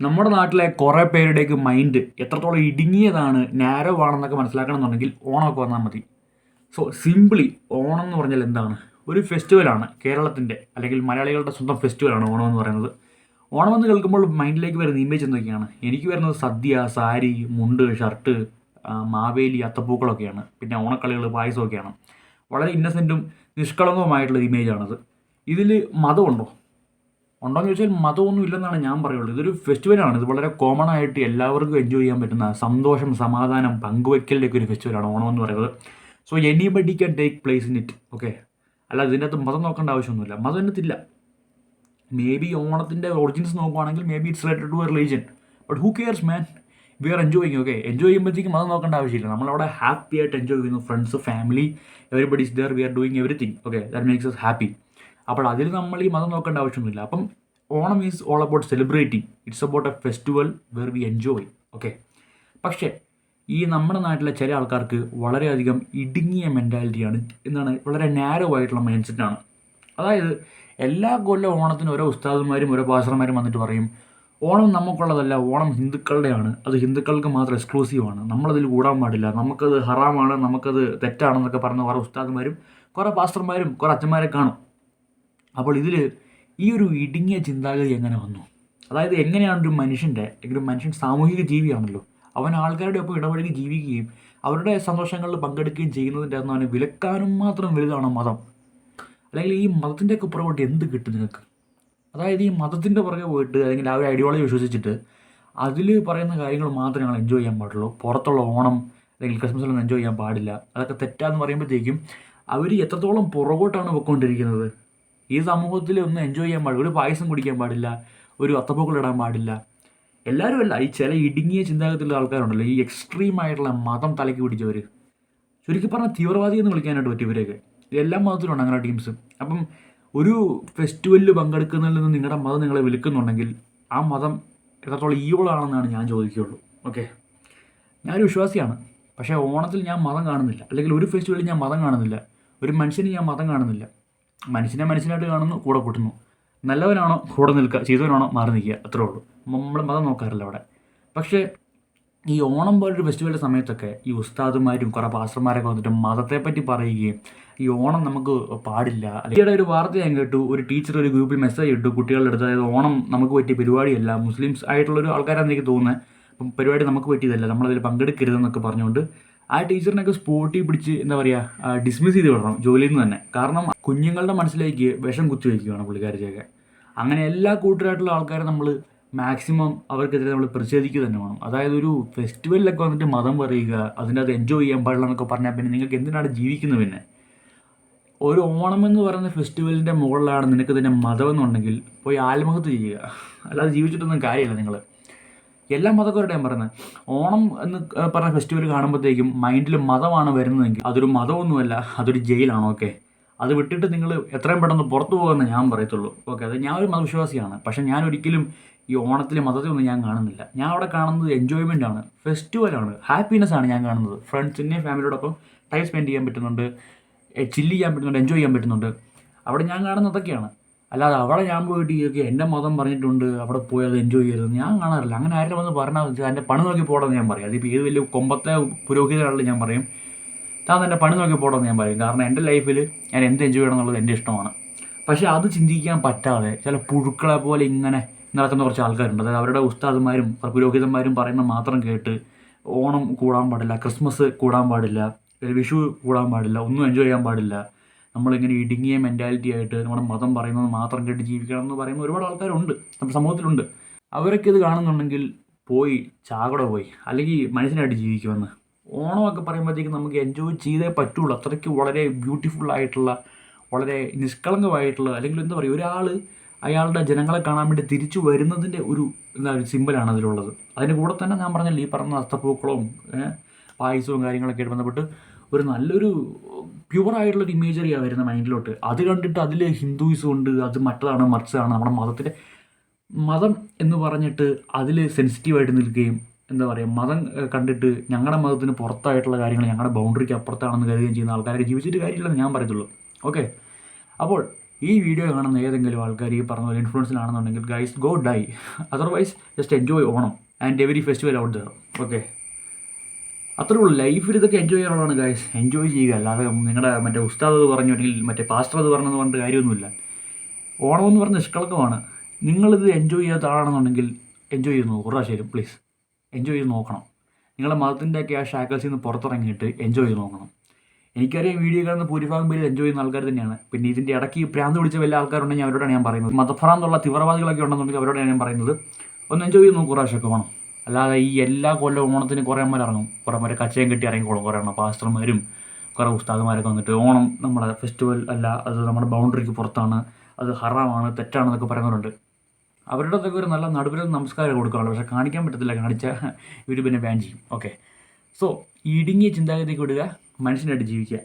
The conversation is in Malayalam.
നമ്മുടെ നാട്ടിലെ കുറേ പേരുടെയൊക്കെ മൈൻഡ് എത്രത്തോളം ഇടുങ്ങിയതാണ് നാരോ ആണെന്നൊക്കെ മനസ്സിലാക്കണമെന്നുണ്ടെങ്കിൽ ഓണമൊക്കെ വന്നാൽ മതി. സോ സിംപിളി ഓണം എന്ന് പറഞ്ഞാൽ എന്താണ്? ഒരു ഫെസ്റ്റിവലാണ് കേരളത്തിന്റെ അല്ലെങ്കിൽ മലയാളികളുടെ സ്വന്തം ഫെസ്റ്റിവലാണ് ഓണം എന്ന് പറയുന്നത്. ഓണം എന്ന് കേൾക്കുമ്പോൾ മൈൻഡിലേക്ക് വരുന്ന ഇമേജ് എന്തൊക്കെയാണ്? എനിക്ക് വരുന്നത് സദ്യ സാരി മുണ്ട് ഷർട്ട് മാവേലി അത്തപ്പൂക്കളൊക്കെയാണ്. പിന്നെ ഓണക്കളികൾ പായസമൊക്കെയാണ്. വളരെ ഇന്നസെന്റും നിഷ്കളങ്കവുമായിട്ടുള്ള ഇമേജാണത് ഇതിൽ മതമുണ്ടോ? ഉണ്ടോയെന്ന് ചോദിച്ചാൽ മതമൊന്നും ഇല്ലെന്നാണ് ഞാൻ പറയുള്ളൂ. ഇതൊരു ഫെസ്റ്റിവലാണ് ഇത് വളരെ കോമൺ ആയിട്ട് എല്ലാവർക്കും എൻജോയ് ചെയ്യാൻ പറ്റുന്ന സന്തോഷം സമാധാനം പങ്കുവയ്ക്കലിന്റെയൊക്കെ ഒരു ഫെസ്റ്റിവലാണ് ഓണം എന്ന് പറയുന്നത്. So anybody can take place in it okay അല്ല ഇതിന്റെ അകത്ത് മതം നോക്കേണ്ട ആവശ്യമൊന്നുമില്ല. മതം എന്നത്തില്ല മേ ബി ഓണത്തിന്റെ ഒറിജിൻസ് നോക്കുവാണെങ്കിൽ maybe it's related to a religion but who cares man we are enjoying okay enjoy ചെയ്യുമ്പോഴത്തേക്കും മതം നോക്കേണ്ട ആവശ്യമില്ല. നമ്മളവിടെ ഹാപ്പി ആയിട്ട് എൻജോയ് ചെയ്യുന്നു. Friends family everybody is there we are doing everything okay that makes us happy അപ്പോൾ അതിൽ നമ്മൾ ഈ മതം നോക്കേണ്ട ആവശ്യമൊന്നുമില്ല. അപ്പം Onam is all about celebrating it's about a festival where we enjoy okay പക്ഷേ ഈ നമ്മുടെ നാട്ടിലെ ചില ആൾക്കാർക്ക് വളരെയധികം ഇടുങ്ങിയ മെന്റാലിറ്റിയാണ് എന്താണ് വളരെ നാരോ ആയിട്ടുള്ള മൈൻഡ് സെറ്റാണ് അതായത് എല്ലാ കൊല്ലം ഓണത്തിന് ഓരോ ഉസ്താദന്മാരും ഓരോ പാസ്റ്റർമാരും വന്നിട്ട് പറയും ഓണം നമുക്കുള്ളതല്ല ഓണം ഹിന്ദുക്കളുടെയാണ്. അത് ഹിന്ദുക്കൾക്ക് മാത്രം എക്സ്ക്ലൂസീവാണ് നമ്മളതിൽ കൂടാൻ പാടില്ല. നമുക്കത് ഹറാമാണ് നമുക്കത് തെറ്റാണെന്നൊക്കെ പറഞ്ഞ കുറേ ഉസ്താദന്മാരും കുറേ പാസ്റ്റർമാരും കുറേ അച്ഛന്മാരെ കാണും. അപ്പോൾ ഇതിൽ ഈ ഒരു ഇടുങ്ങിയ ചിന്താഗതി എങ്ങനെ വന്നു? അതായത് എങ്ങനെയാണ് ഒരു മനുഷ്യന്റെ ഒരു മനുഷ്യൻ സാമൂഹിക ജീവിയാണല്ലോ അവൻ ആൾക്കാരുടെ ഒപ്പം ഇടപഴകി ജീവിക്കുകയും അവരുടെ സന്തോഷങ്ങളിൽ പങ്കെടുക്കുകയും ചെയ്യുന്നതിന്റെ അന്ന് അവനെ വിലക്കാനും മാത്രം വലുതാണ് മതം. അല്ലെങ്കിൽ ഈ മതത്തിന്റെയൊക്കെ പുറകോട്ട് എന്ത് കിട്ടും നിങ്ങൾക്ക് അതായത് ഈ മതത്തിന്റെ പുറകെ പോയിട്ട് അല്ലെങ്കിൽ ആ ഒരു ഐഡിയോളജി വിശ്വസിച്ചിട്ട് അതിൽ പറയുന്ന കാര്യങ്ങൾ മാത്രമേ ഞങ്ങൾ എൻജോയ് ചെയ്യാൻ പാടുള്ളൂ. പുറത്തുള്ള ഓണം അല്ലെങ്കിൽ ക്രിസ്മസിലൊന്നും എൻജോയ് ചെയ്യാൻ പാടില്ല. അതൊക്കെ തെറ്റാന്ന് പറയുമ്പോഴത്തേക്കും അവർ എത്രത്തോളം പുറകോട്ടാണ് പോയിക്കൊണ്ടിരിക്കുന്നത്? ഈ സമൂഹത്തിൽ ഒന്നും എൻജോയ് ചെയ്യാൻ പാടില്ല. ഒരു പായസം കുടിക്കാൻ പാടില്ല. ഒരു അത്തപ്പൂക്കൾ ഇടാൻ പാടില്ല. എല്ലാവരും അല്ല ഈ ചില ഇടുങ്ങിയ ചിന്താഗതിയുള്ള ആൾക്കാരുണ്ടല്ലോ. ഈ എക്സ്ട്രീം ആയിട്ടുള്ള മതം തലയ്ക്ക് പിടിച്ചവർ ചുരുക്കി പറഞ്ഞാൽ തീവ്രവാദി എന്ന് വിളിക്കാനായിട്ട് പറ്റും ഇവരെയൊക്കെ. എല്ലാ മതത്തിലുണ്ട് അങ്ങനെ ടീംസ് അപ്പം ഒരു ഫെസ്റ്റിവലിൽ പങ്കെടുക്കുന്നതിൽ നിന്ന് നിങ്ങളുടെ മതം നിങ്ങളെ വിളിക്കുന്നുണ്ടെങ്കിൽ ആ മതം എത്രത്തോളം ഈവളാണെന്നാണ് ഞാൻ ചോദിക്കുകയുള്ളൂ. ഓക്കെ ഞാനൊരു വിശ്വാസിയാണ്. പക്ഷേ ഓണത്തിൽ ഞാൻ മതം കാണുന്നില്ല. അല്ലെങ്കിൽ ഒരു ഫെസ്റ്റിവലിൽ ഞാൻ മതം കാണുന്നില്ല. ഒരു മനുഷ്യന് ഞാൻ മതം കാണുന്നില്ല. മനുഷ്യനെ മനുഷ്യനായിട്ട് കാണുന്നു കൂടെ കൂട്ടുന്നു. നല്ലവനാണോ കൂടെ നിൽക്കുക ചെയ്തവനാണോ മാറി നിൽക്കുക അത്രേ ഉള്ളൂ. നമ്മൾ മതം നോക്കാറില്ല അവിടെ. പക്ഷേ ഈ ഓണം പോലൊരു ഫെസ്റ്റിവലിന്റെ സമയത്തൊക്കെ ഈ ഉസ്താദുമാരും കുറേ പാസ്റ്റർമാരൊക്കെ വന്നിട്ട് മതത്തെപ്പറ്റി പറയുകയും ഈ ഓണം നമുക്ക് പാടില്ല. അല്ലെങ്കിൽ ഒരു വാർത്ത ഞാൻ കേട്ടു ഒരു ടീച്ചർ ഒരു ഗ്രൂപ്പിൽ മെസ്സേജ് ഇട്ടു കുട്ടികളുടെ അടുത്ത് അതായത് ഓണം നമുക്ക് പറ്റിയ പരിപാടിയല്ല മുസ്ലിംസ് ആയിട്ടുള്ളൊരു ആൾക്കാരാണെന്ന് എനിക്ക് തോന്നുന്നത് അപ്പം പരിപാടി നമുക്ക് പറ്റിയതല്ല നമ്മളതിൽ പങ്കെടുക്കരുതെന്നൊക്കെ പറഞ്ഞുകൊണ്ട് ആ ടീച്ചറിനൊക്കെ സ്പോട്ടിൽ പിടിച്ച് എന്താ പറയുക ഡിസ്മിസ് ചെയ്ത് വിടണം ജോലിയിൽ നിന്ന് തന്നെ. കാരണം കുഞ്ഞുങ്ങളുടെ മനസ്സിലേക്ക് വിഷം കുത്തി വയ്ക്കുകയാണ് പുള്ളിക്കാരിച്ചൊക്കെ അങ്ങനെ എല്ലാ കൂട്ടരായിട്ടുള്ള ആൾക്കാരെ നമ്മൾ മാക്സിമം അവർക്കെതിരെ നമ്മൾ പ്രതിഷേധിക്കുക തന്നെ വേണം. അതായത് ഒരു ഫെസ്റ്റിവലിലൊക്കെ വന്നിട്ട് മതം പറയുക അതിന്റെ അത് എൻജോയ് ചെയ്യാൻ പാടില്ല എന്നൊക്കെ പറഞ്ഞാൽ പിന്നെ നിങ്ങൾക്ക് എന്തിനാണ് ജീവിക്കുന്നത് പിന്നെ? ഒരു ഓണം എന്ന് പറയുന്ന ഫെസ്റ്റിവലിന്റെ മുകളിലാണ് നിനക്ക് തന്നെ മതമെന്നുണ്ടെങ്കിൽ പോയി ആത്മഹത്യ ചെയ്യുക. അല്ലാതെ ജീവിച്ചിട്ടൊന്നും കാര്യമില്ല നിങ്ങൾ. എല്ലാ മതക്കാരുടെയും പറയുന്നത് ഓണം എന്ന് പറഞ്ഞ ഫെസ്റ്റിവൽ കാണുമ്പോഴത്തേക്കും മൈൻഡിൽ മതമാണ് വരുന്നതെങ്കിൽ അതൊരു മതമൊന്നുമല്ല അതൊരു ജയിലാണ് ഓക്കെ അത് വിട്ടിട്ട് നിങ്ങൾ എത്രയും പെട്ടെന്ന് പുറത്തു പോകുമെന്ന് ഞാൻ പറയത്തുള്ളൂ. ഓക്കെ അത് ഞാൻ ഒരു മതവിശ്വാസിയാണ്. പക്ഷേ ഞാൻ ഒരിക്കലും ഈ ഓണത്തിലെ മതത്തിൽ ഒന്നും ഞാൻ കാണുന്നില്ല. ഞാൻ അവിടെ കാണുന്നത് എൻജോയ്മെന്റ് ആണ്. ഫെസ്റ്റിവലാണ് ഹാപ്പിനെസ് ആണ് ഞാൻ കാണുന്നത്. ഫ്രണ്ട്സിന്റെയും ഫാമിലിയോടൊപ്പം ടൈം സ്പെൻഡ് ചെയ്യാൻ പറ്റുന്നുണ്ട് ചില്ല് ചെയ്യാൻ പറ്റുന്നുണ്ട് എൻജോയ് ചെയ്യാൻ പറ്റുന്നുണ്ട്. അവിടെ ഞാൻ കാണുന്നത് അതൊക്കെയാണ്. അല്ലാതെ അവിടെ ഞാൻ പോയിട്ട് ഈ എന്റെ മതം പറഞ്ഞിട്ടുണ്ട് അവിടെ പോയി അത് എൻജോയ് ചെയ്യരുത് ഞാൻ കാണാറില്ല. അങ്ങനെ ആരും വന്ന് പറഞ്ഞാൽ വെച്ചാൽ എന്റെ പണി നോക്കി പോകണമെന്ന് ഞാൻ പറയും. അതിപ്പോൾ ഏത് വലിയ കൊമ്പത്തെ പുരോഹിതനാണെങ്കിലും ഞാൻ പറയും. താൻ എന്റെ പണി നോക്കി പോകണമെന്ന് ഞാൻ പറയും. കാരണം എന്റെ ലൈഫിൽ ഞാൻ എന്ത് എൻജോയ് ചെയ്യണം എന്നുള്ളത് എന്റെ ഇഷ്ടമാണ്. പക്ഷേ അത് ചിന്തിക്കാൻ പറ്റാതെ ചില പുഴുക്കളെ പോലെ ഇങ്ങനെ നടക്കുന്ന കുറച്ച് ആൾക്കാരുണ്ട്. അതായത് അവരുടെ ഉസ്താദന്മാരും പുരോഹിതന്മാരും പറയുന്നത് മാത്രം കേട്ട് ഓണം കൂടാൻ പാടില്ല ക്രിസ്മസ് കൂടാൻ പാടില്ല വിഷു കൂടാൻ പാടില്ല ഒന്നും എൻജോയ് ചെയ്യാൻ പാടില്ല. നമ്മളിങ്ങനെ ഇടുങ്ങിയ മെന്റാലിറ്റി ആയിട്ട് നമ്മുടെ മതം പറയുന്നത് മാത്രം കേട്ട് ജീവിക്കണം എന്ന് പറയുന്ന ഒരുപാട് ആൾക്കാരുണ്ട്. നമ്മുടെ സമൂഹത്തിലുണ്ട്. അവരൊക്കെ ഇത് കാണുന്നുണ്ടെങ്കിൽ പോയി ചാകട പോയി. അല്ലെങ്കിൽ മനുഷ്യനായിട്ട് ജീവിക്കുമെന്ന്. ഓണമൊക്കെ പറയുമ്പോഴത്തേക്കും നമുക്ക് എൻജോയ് ചെയ്തേ പറ്റുള്ളൂ. അത്രയ്ക്ക് വളരെ ബ്യൂട്ടിഫുൾ ആയിട്ടുള്ള വളരെ നിഷ്കളങ്കമായിട്ടുള്ള അല്ലെങ്കിൽ എന്താ പറയുക ഒരാൾ അയാളുടെ ജനങ്ങളെ കാണാൻ വേണ്ടി തിരിച്ചു വരുന്നതിന്റെ ഒരു എന്താ സിമ്പലാണ് അതിലുള്ളത്. അതിന്റെ കൂടെ തന്നെ ഞാൻ പറഞ്ഞല്ലോ ഈ പറഞ്ഞ അസ്തപ്പൂക്കളവും ഏ, പായസവും കാര്യങ്ങളൊക്കെ ആയിട്ട് ബന്ധപ്പെട്ട് ഒരു നല്ലൊരു പ്യുവറായിട്ടുള്ളൊരു ഇമേജറിയാണ് വരുന്ന മൈൻഡിലോട്ട്. അത് കണ്ടിട്ട് അതിൽ ഹിന്ദുയിസം ഉണ്ട് അത് മറ്റതാണ് മറിച്ചതാണ് നമ്മുടെ മതത്തിന്റെ മതം എന്ന് പറഞ്ഞിട്ട് അതിൽ സെൻസിറ്റീവായിട്ട് നിൽക്കുകയും എന്താ പറയുക മതം കണ്ടിട്ട് ഞങ്ങളുടെ മതത്തിന് പുറത്തായിട്ടുള്ള കാര്യങ്ങൾ ഞങ്ങളുടെ ബൗണ്ടറിക്ക് അപ്പുറത്താണെന്ന് കരുതുകയും ചെയ്യുന്ന ആൾക്കാരെ ജീവിച്ചിട്ട് കാര്യമില്ലെന്ന് ഞാൻ പറയത്തുള്ളൂ. ഓക്കെ അപ്പോൾ ഈ വീഡിയോ കാണുന്ന ഏതെങ്കിലും ആൾക്കാർ ഈ പറഞ്ഞ പോലെ ഇൻഫ്ലുവൻസിലാണെന്നുണ്ടെങ്കിൽ guys go die otherwise just enjoy Onam and every festival out there okay അത്രേ ഉള്ളൂ. ലൈഫിൽ ഇതൊക്കെ എൻജോയ് ചെയ്യാനുള്ളതാണ് ഗൈസ് എൻജോയ് ചെയ്യുക. അല്ലാതെ നിങ്ങളുടെ മറ്റേ ഉസ്താദ് അത് പറഞ്ഞു അല്ലെങ്കിൽ മറ്റേ പാസ്റ്റർ അത് പറഞ്ഞെന്ന് പറഞ്ഞിട്ട് കാര്യമൊന്നുമില്ല. ഓണം എന്ന് പറഞ്ഞ നിഷ്കളങ്കമാണ്. നിങ്ങളിത് എൻജോയ് ചെയ്യാത്ത ആളാണെന്നുണ്ടെങ്കിൽ എൻജോയ് ചെയ്ത് നോക്കും. ശരി പ്ലീസ് എൻജോയ് ചെയ്ത് നോക്കണം. നിങ്ങളുടെ മതത്തിന്റെയൊക്കെ ആ ഷാക്കൽസിൽ നിന്ന് പുറത്തിറങ്ങിയിട്ട് എൻജോയ് ചെയ്ത് നോക്കണം. എനിക്കറിയാം വീഡിയോ കാണുന്ന ഭൂരിഭാഗം പേര് എൻജോയ് ചെയ്യുന്ന ആൾക്കാർ തന്നെയാണ്. പിന്നെ ഇതിന്റെ ഇടയ്ക്ക് ഈ ഭ്രാന്ത് പിടിച്ച വലിയ ആൾക്കാരുണ്ടെങ്കിൽ അവരോടാണ് ഞാൻ പറയുന്നത്. മതഭ്രാന്തുള്ള തീവ്രവാദികളൊക്കെ ഉണ്ടെന്നുണ്ടെങ്കിൽ അവരോടാണ് ഞാൻ പറയുന്നത്. ഒന്ന് എൻജോയ് ചെയ്ത് നോക്കും. പ്രാവശ്യമൊക്കെ വേണം. അല്ലാതെ ഈ എല്ലാ കൊല്ലവും ഓണത്തിന് കുറേ അമ്മ ഇറങ്ങും. കുറേ അമ്മ കച്ചയം കെട്ടി ഇറങ്ങിക്കോളും കുറേ എണ്ണം പാസ്റ്റർമാരും കുറേ ഉസ്താദുമാരൊക്കെ വന്നിട്ട്. ഓണം നമ്മുടെ ഫെസ്റ്റിവൽ അല്ല അത് നമ്മുടെ ബൗണ്ടറിക്ക് പുറത്താണ്. അത് ഹറാമാണ് തെറ്റാണെന്നൊക്കെ പറയുന്നവരുണ്ട്. അവരുടെ അതൊക്കെ ഒരു നല്ല നടുവിൽ നമസ്കാരം കൊടുക്കാറുള്ളൂ പക്ഷേ കാണിക്കാൻ പറ്റത്തില്ല. കാണിച്ച ഇവർ പിന്നെ ബാൻ ചെയ്യും. ഓക്കെ സോ ഇടുങ്ങിയ ചിന്താഗതിക്ക് വിടുക മനുഷ്യനായിട്ട് ജീവിക്കുക.